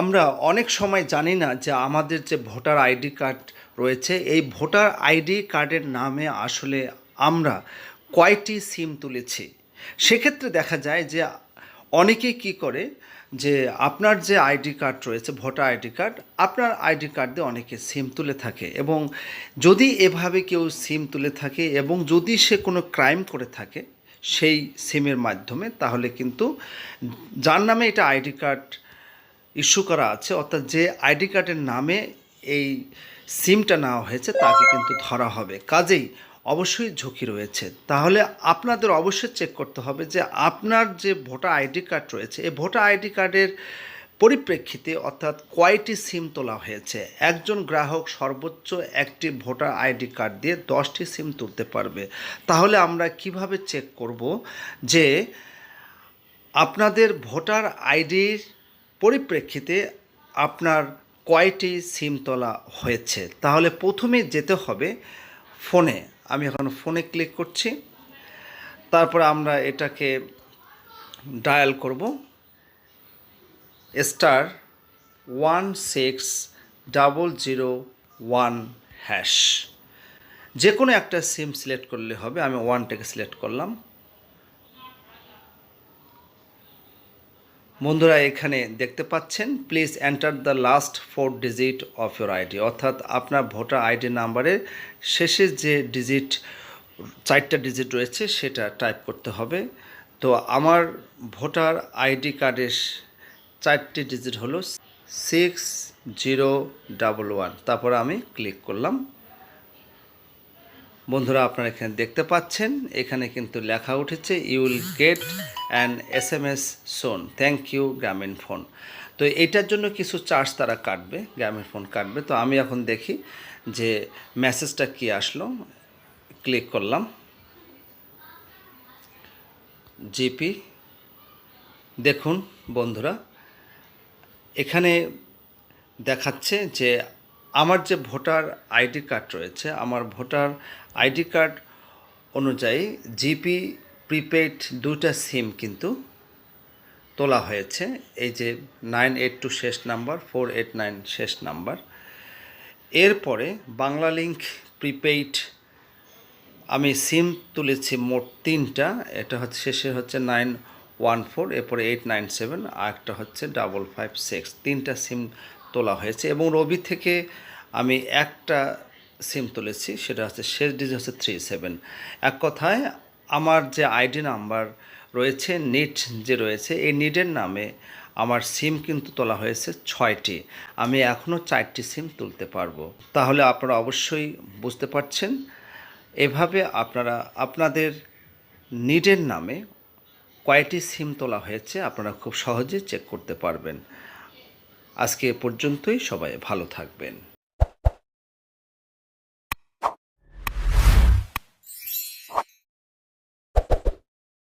আমরা অনেক সময় জানি না যে আমাদের যে ভোটার আইডি কার্ড রয়েছে, এই ভোটার আইডি কার্ডের নামে আসলে আমরা কয়টি সিম তুলেছি। সেক্ষেত্রে দেখা যায় যে অনেকেই কি করে, যে আপনার যে আইডি কার্ড রয়েছে, ভোটার আইডি কার্ড, আপনার আইডি কার্ড দিয়ে অনেকে সিম তুলে থাকে এবং যদি এভাবে কেউ সিম তুলে থাকে এবং যদি সে কোনো ক্রাইম করে থাকে সেই সিমের মাধ্যমে, তাহলে কিন্তু যার নামে এটা আইডি কার্ড ইস্যু করা আছে, অর্থাৎ যে আইডি কার্ডের নামে এই সিমটা নেওয়া হয়েছে তাকে কিন্তু ধরা হবে। কাজেই অবশ্যই ঝুঁকি রয়েছে। তাহলে আপনাদের অবশ্যই চেক করতে হবে যে আপনার যে ভোটার আইডি কার্ড রয়েছে, এই ভোটার আইডি কার্ডের পরিপ্রেক্ষিতে অর্থাৎ কয়টি সিম তোলা হয়েছে? একজন গ্রাহক সর্বোচ্চ একটি ভোটার আইডি কার্ড দিয়ে দশটি সিম তুলতে পারবে। তাহলে আমরা কীভাবে চেক করব যে আপনাদের ভোটার আইডির পরিপ্রেক্ষিতে আপনার কয়টি সিম তোলা হয়েছে? তাহলে প্রথমে যেতে হবে ফোনে। আমি এখন ফোনে ক্লিক করছি। তারপর আমরা এটাকে ডায়াল করব। Star one six double zero one hash. যে কোনো একটা সিম সিলেক্ট করলে হবে। আমি ওয়ানটাকে সিলেক্ট করলাম। বন্ধুরা, এখানে দেখতে পাচ্ছেন please enter the last four digit of your ID অর্থাৎ আপনার ভোটার আইডি নাম্বারের শেষের যে ডিজিট চারটা ডিজিট রয়েছে, সেটা টাইপ করতে হবে। তো আমার ভোটার আইডি কার্ডের চারটি ডিজিট হলো সিক্স জিরো ডাবল ওয়ান তারপর আমি ক্লিক করলাম। বন্ধুরা, আপনারা এখানে দেখতে পাচ্ছেন, এখানে কিন্তু লেখা উঠেছে you will get an S M S soon thank you Grameenphone তো এটার জন্য কিছু চার্জ তারা কাটবে গ্রামীণ ফোন কাটবে। তো আমি এখন দেখি যে মেসেজটা কি আসলো। ক্লিক করলাম। জিপি দেখুন বন্ধুরা, এখানে দেখাচ্ছে যে আমার যে ভোটার আইডি কার্ড রয়েছে, আমার ভোটার আইডি কার্ড অনুযায়ী জিপি প্রিপেড দুটা সিম কিন্তু তোলা হয়েছে। এই যে নাইন এইট টু শেষ নাম্বার, ফোর এইট নাইন শেষ নাম্বার। এরপরে বাংলা লিঙ্ক প্রিপেইড, আমি সিম তুলেছি মোট তিনটা। এটা হচ্ছে, শেষে হচ্ছে নাইন ওয়ান ফোর, এরপরে এইট নাইন সেভেন, আর একটা হচ্ছে ডাবল ফাইভ সিক্স। তিনটা সিম তোলা হয়েছে এবং রবি থেকে আমি একটা সিম তুলেছি, সেটা হচ্ছে শেষ ডিজিট হচ্ছে থ্রি সেভেন এক কথায়, আমার যে আইডি নাম্বার রয়েছে নিট যে রয়েছে, এই নিটের নামে আমার সিম কিন্তু তোলা হয়েছে ছয়টি। আমি এখনও চারটি সিম তুলতে পারব। তাহলে আপনারা অবশ্যই বুঝতে পারছেন, এভাবে আপনারা, আপনাদের নিডের নামে কয়টি সিম তোলা হয়েছে আপনারা খুব সহজে চেক করতে পারবেন। আজকে পর্যন্তই সবাই ভালো থাকবেন।